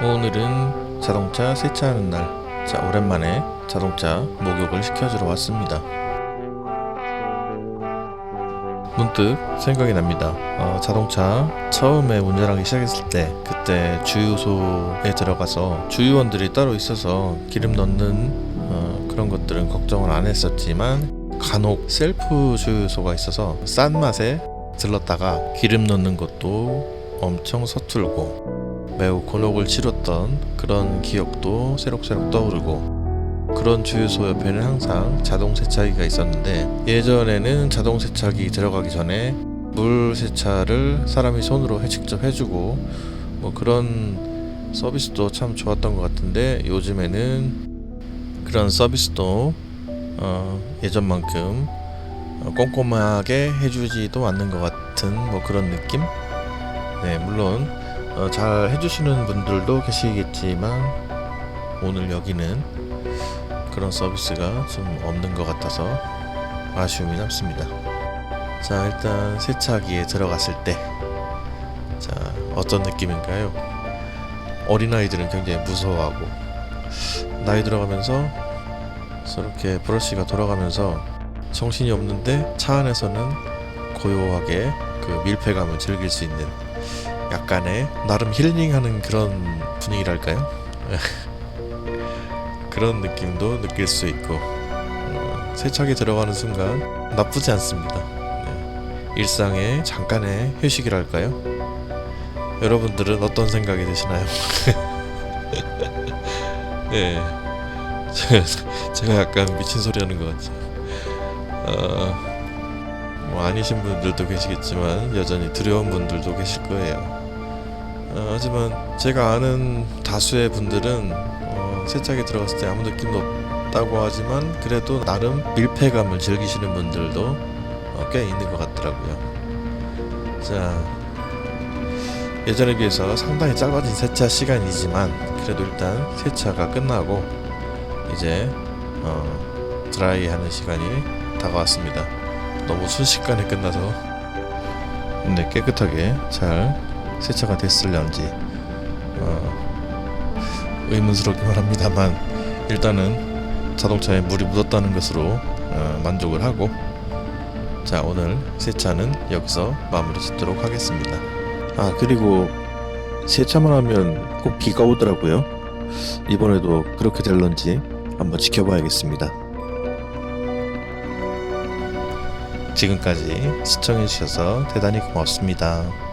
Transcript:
오늘은 자동차 세차하는 날. 자, 오랜만에 자동차 목욕을 시켜주러 왔습니다. 문득 생각이 납니다. 어, 자동차 처음에 운전하기 시작했을 때 그때 주유소에 들어가서 주유원들이 따로 있어서 기름 넣는 어, 그런 것들은 걱정을 안 했었지만 간혹 셀프 주유소가 있어서 싼 맛에 들렀다가 기름 넣는 것도 엄청 서툴고 매우 곤혹을 치렀던 그런 기억도 새록새록 떠오르고 그런 주유소 옆에는 항상 자동 세차기가 있었는데 예전에는 자동 세차기 들어가기 전에 물 세차를 사람이 손으로 해 직접 해주고 뭐 그런 서비스도 참 좋았던 것 같은데 요즘에는 그런 서비스도 어, 예전만큼 어, 꼼꼼하게 해주지도 않는 것 같은 뭐 그런 느낌? 네 물론 어, 잘 해주시는 분들도 계시겠지만 오늘 여기는 그런 서비스가 좀 없는 것 같아서 아쉬움이 남습니다. 자, 일단 세차기에 들어갔을 때, 자, 어떤 느낌인가요? 어린아이들은 굉장히 무서워하고, 나이 들어가면서 저렇게 브러쉬가 돌아가면서 정신이 없는데 차 안에서는 고요하게 그 밀폐감을 즐길 수 있는 약간의 나름 힐링하는 그런 분위기랄까요? 그런 느낌도 느낄 수 있고 어, 세차기 들어가는 순간 나쁘지 않습니다. 네. 일상의 잠깐의 휴식이랄까요? 여러분들은 어떤 생각이 드시나요? 네, 제가, 약간 미친 소리 하는 것 같죠. 어, 뭐 아니신 분들도 계시겠지만 여전히 두려운 분들도 계실 거예요. 어, 하지만 제가 아는 다수의 분들은 어, 세차기 들어갔을 때 아무 느낌도 없다고 하지만 그래도 나름 밀폐감을 즐기시는 분들도 어, 꽤 있는 것 같더라고요. 자 예전에 비해서 상당히 짧아진 세차 시간이지만 그래도 일단 세차가 끝나고 이제 어, 드라이하는 시간이 다가왔습니다. 너무 순식간에 끝나서 근데 깨끗하게 잘 세차가 됐을런지 어, 의문스럽기만 합니다만 일단은 자동차에 물이 묻었다는 것으로 어, 만족을 하고 자 오늘 세차는 여기서 마무리 짓도록 하겠습니다. 아 그리고 세차만 하면 꼭 비가 오더라고요. 이번에도 그렇게 될런지 한번 지켜봐야겠습니다. 지금까지 시청해주셔서 대단히 고맙습니다.